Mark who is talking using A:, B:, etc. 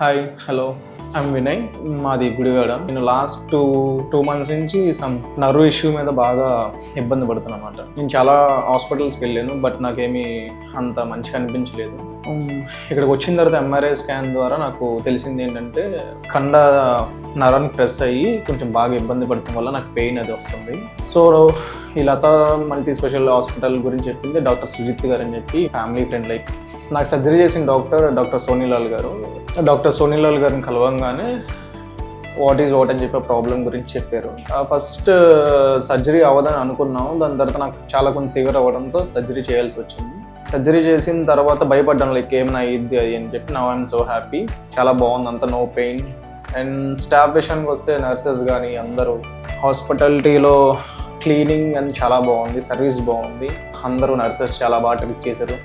A: Hi hello I'm Vinay మాది గుడివాడ. నేను last two two months నుంచి సమ్ నర్వ్ ఇష్యూ మీద బాగా ఇబ్బంది పడుతున్నా అనమాట నేను చాలా హాస్పిటల్స్కి వెళ్ళాను బట్ నాకేమీ అంత మంచిగా అనిపించలేదు. Um, ఇక్కడికి వచ్చిన తర్వాత ఎంఆర్ఐ స్కాన్ ద్వారా నాకు తెలిసింది ఏంటంటే కండ నరం ప్రెస్ అయ్యి కొంచెం బాగా ఇబ్బంది పడటం వల్ల నాకు పెయిన్ అది వస్తుంది. సో ఈ లత మల్టీ స్పెషల్ హాస్పిటల్ గురించి చెప్పింది డాక్టర్ సుజిత్ గారు అని చెప్పి ఫ్యామిలీ ఫ్రెండ్ లైక్. నాకు సర్జరీ చేసిన doctor doctor Sonilal garu. Doctor Sonilal గారిని కలవంగానే వాట్ ఈజ్ వాట్ అని చెప్పి ప్రాబ్లం గురించి చెప్పారు. ఫస్ట్ సర్జరీ అవ్వదని అనుకున్నాము. దాని తర్వాత నాకు చాలా కొంచెం సివియర్ అవ్వడంతో సర్జరీ చేయాల్సి వచ్చింది. సర్జరీ చేసిన తర్వాత భయపడ్డాను లైక్ ఏమైనా అయ్యిద్ది అది అని చెప్పి. నా ఐఎమ్ సో హ్యాపీ చాలా బాగుంది అంత నో పెయిన్ అండ్ స్టాఫ్ విషయానికి వస్తే నర్సెస్ కానీ అందరూ హాస్పిటాలిటీలో క్లీనింగ్ అని చాలా బాగుంది సర్వీస్ బాగుంది. అందరూ నర్సెస్ చాలా బాగా ట్రీట్ చేశారు.